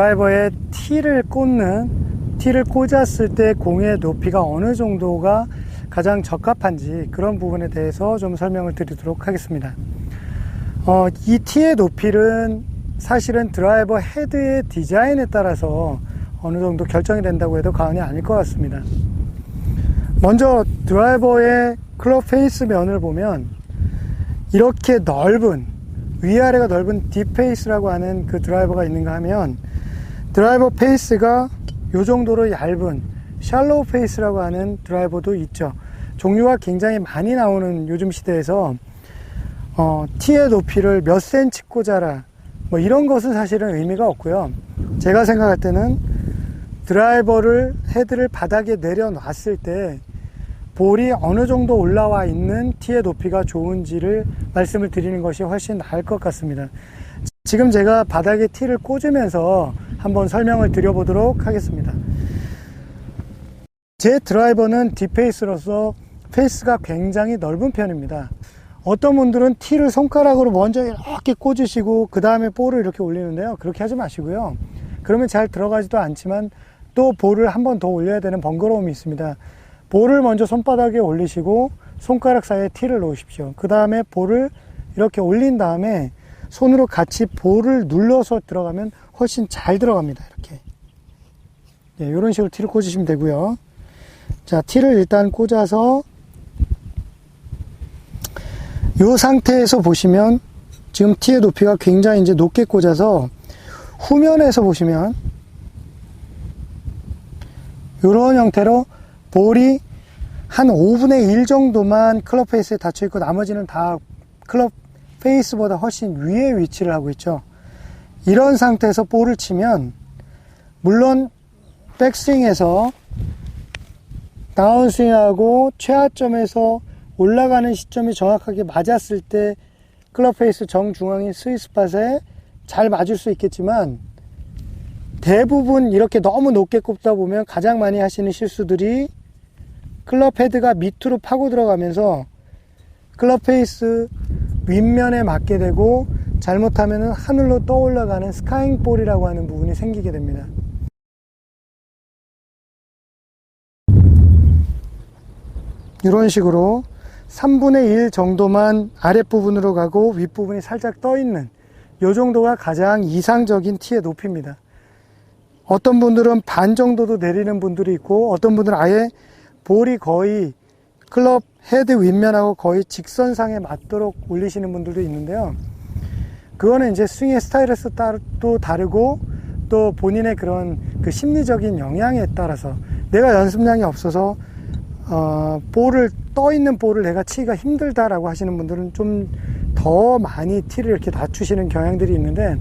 드라이버에 T를 꽂는 T를 꽂았을 때 공의 높이가 어느 정도가 가장 적합한지 그런 부분에 대해서 좀 설명을 드리도록 하겠습니다. 어, 이 T의 높이는 사실은 드라이버 헤드의 디자인에 따라서 어느 정도 결정이 된다고 해도 과언이 아닐 것 같습니다. 먼저 드라이버의 클럽 페이스 면을 보면 이렇게 넓은 위아래가 넓은 딥페이스라고 하는 그 드라이버가 있는가 하면 드라이버 페이스가 요 정도로 얇은 샬로우 페이스라고 하는 드라이버도 있죠. 종류가 굉장히 많이 나오는 요즘 시대에서 어, T의 높이를 몇 센치 꽂아라 뭐 이런 것은 사실은 의미가 없고요. 제가 생각할 때는 드라이버를 헤드를 바닥에 내려놨을 때 볼이 어느 정도 올라와 있는 T의 높이가 좋은지를 말씀을 드리는 것이 훨씬 나을 것 같습니다. 지금 제가 바닥에 T를 꽂으면서 한번 설명을 드려보도록 하겠습니다. 제 드라이버는 뒷페이스로서 페이스가 굉장히 넓은 편입니다. 어떤 분들은 T를 손가락으로 먼저 이렇게 꽂으시고 그 다음에 볼을 이렇게 올리는데요. 그렇게 하지 마시고요. 그러면 잘 들어가지도 않지만 또 볼을 한 번 더 올려야 되는 번거로움이 있습니다. 볼을 먼저 손바닥에 올리시고 손가락 사이에 T를 놓으십시오. 그 다음에 볼을 이렇게 올린 다음에 손으로 같이 볼을 눌러서 들어가면 훨씬 잘 들어갑니다. 이렇게. 네, 이런 식으로 T를 꽂으시면 되고요. 자, T를 일단 꽂아서 이 상태에서 보시면 지금 T의 높이가 굉장히 이제 높게 꽂아서 후면에서 보시면 이런 형태로 볼이 한 5분의 1 정도만 클럽 페이스에 닫혀 있고 나머지는 다 클럽 페이스보다 훨씬 위에 위치를 하고 있죠. 이런 상태에서 볼을 치면 물론 백스윙에서 다운스윙하고 최하점에서 올라가는 시점이 정확하게 맞았을 때 클럽 페이스 정중앙인 스위스팟에 잘 맞을 수 있겠지만 대부분 이렇게 너무 높게 꼽다 보면 가장 많이 하시는 실수들이 클럽 헤드가 밑으로 파고 들어가면서 클럽 페이스 윗면에 맞게 되고 잘못하면 하늘로 떠올라가는 스카잉 볼이라고 하는 부분이 생기게 됩니다. 이런 식으로 3분의 1 정도만 아랫부분으로 가고 윗부분이 살짝 떠 있는 이 정도가 가장 이상적인 티의 높이입니다. 어떤 분들은 반 정도도 내리는 분들이 있고 어떤 분들은 아예 볼이 거의 클럽 헤드 윗면하고 거의 직선상에 맞도록 올리시는 분들도 있는데요. 그거는 이제 스윙의 스타일에 또 다르고 또 본인의 그런 그 심리적인 영향에 따라서 내가 연습량이 없어서 어, 볼을 떠 있는 볼을 내가 치기가 힘들다라고 하시는 분들은 좀 더 많이 티를 이렇게 낮추시는 경향들이 있는데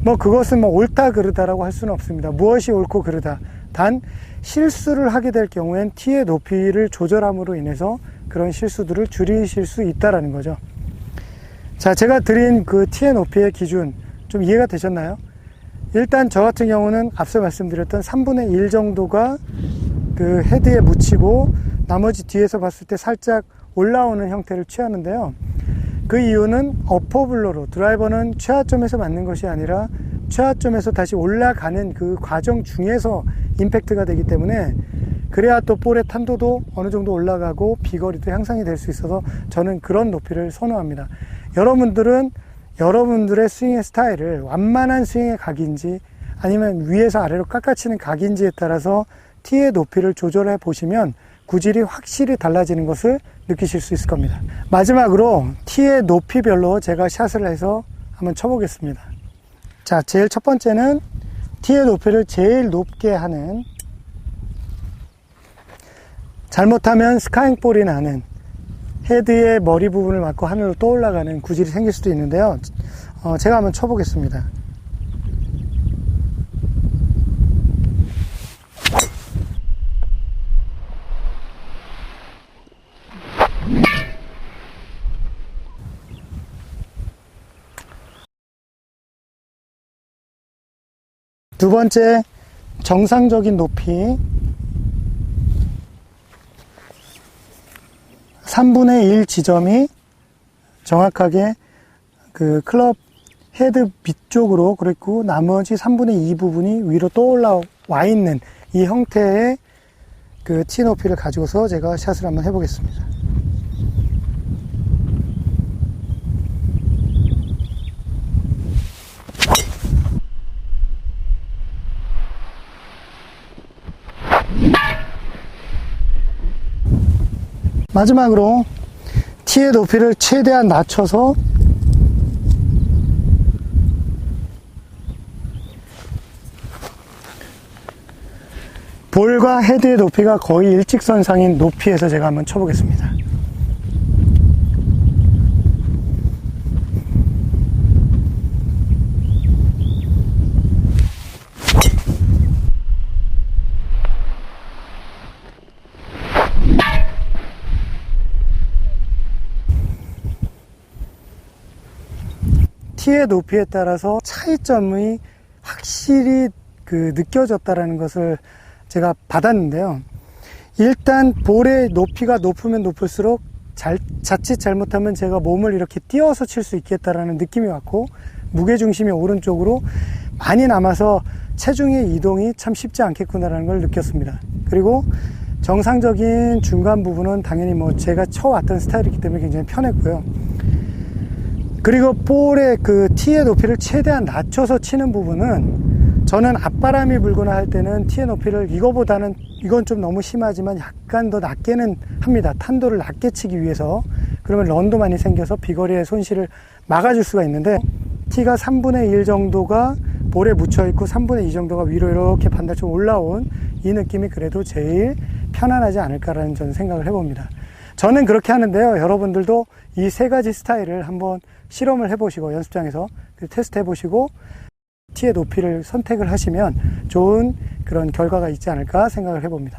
뭐 그것은 뭐 옳다 그르다라고 할 수는 없습니다. 무엇이 옳고 그르다. 단 실수를 하게 될 경우엔 티의 높이를 조절함으로 인해서 그런 실수들을 줄이실 수 있다라는 거죠. 자, 제가 드린 그 티의 높이의 기준 좀 이해가 되셨나요? 일단 저 같은 경우는 앞서 말씀드렸던 3분의 1 정도가 그 헤드에 묻히고 나머지 뒤에서 봤을 때 살짝 올라오는 형태를 취하는데요. 그 이유는 어퍼블로로 드라이버는 최하점에서 맞는 것이 아니라 최하점에서 다시 올라가는 그 과정 중에서 임팩트가 되기 때문에 그래야 또 볼의 탄도도 어느 정도 올라가고 비거리도 향상이 될 수 있어서 저는 그런 높이를 선호합니다. 여러분들은 여러분들의 스윙의 스타일을 완만한 스윙의 각인지 아니면 위에서 아래로 깎아치는 각인지에 따라서 티의 높이를 조절해 보시면 구질이 확실히 달라지는 것을 느끼실 수 있을 겁니다. 마지막으로 티의 높이별로 제가 샷을 해서 한번 쳐보겠습니다. 자, 제일 첫 번째는 티의 높이를 제일 높게 하는 잘못하면 스카잉볼이 나는 헤드의 머리 부분을 맞고 하늘로 떠올라가는 구질이 생길 수도 있는데요. 어, 제가 한번 쳐보겠습니다. 두 번째 정상적인 높이 3분의 1 지점이 정확하게 그 클럽 헤드 밑쪽으로 그리고 나머지 3분의 2 부분이 위로 떠올라 와 있는 이 형태의 그티 높이를 가지고서 제가 샷을 한번 해보겠습니다. 마지막으로 티의 높이를 최대한 낮춰서 볼과 헤드의 높이가 거의 일직선상인 높이에서 제가 한번 쳐보겠습니다. 티의 높이에 따라서 차이점이 확실히 그 느껴졌다라는 것을 제가 받았는데요. 일단 볼의 높이가 높으면 높을수록 잘, 자칫 잘못하면 제가 몸을 이렇게 띄워서 칠 수 있겠다라는 느낌이 왔고 무게 중심이 오른쪽으로 많이 남아서 체중의 이동이 참 쉽지 않겠구나라는 걸 느꼈습니다. 그리고 정상적인 중간 부분은 당연히 뭐 제가 쳐왔던 스타일이기 때문에 굉장히 편했고요. 그리고 볼의 그 티의 높이를 최대한 낮춰서 치는 부분은 저는 앞바람이 불거나 할 때는 티의 높이를 이거보다는 이건 좀 너무 심하지만 약간 더 낮게는 합니다. 탄도를 낮게 치기 위해서 그러면 런도 많이 생겨서 비거리의 손실을 막아줄 수가 있는데 티가 3분의 1 정도가 볼에 묻혀 있고 3분의 2 정도가 위로 이렇게 반대쪽 올라온 이 느낌이 그래도 제일 편안하지 않을까라는 저는 생각을 해봅니다. 저는 그렇게 하는데요. 여러분들도 이 세 가지 스타일을 한번 실험을 해보시고 연습장에서 테스트 해보시고 티의 높이를 선택을 하시면 좋은 그런 결과가 있지 않을까 생각을 해봅니다.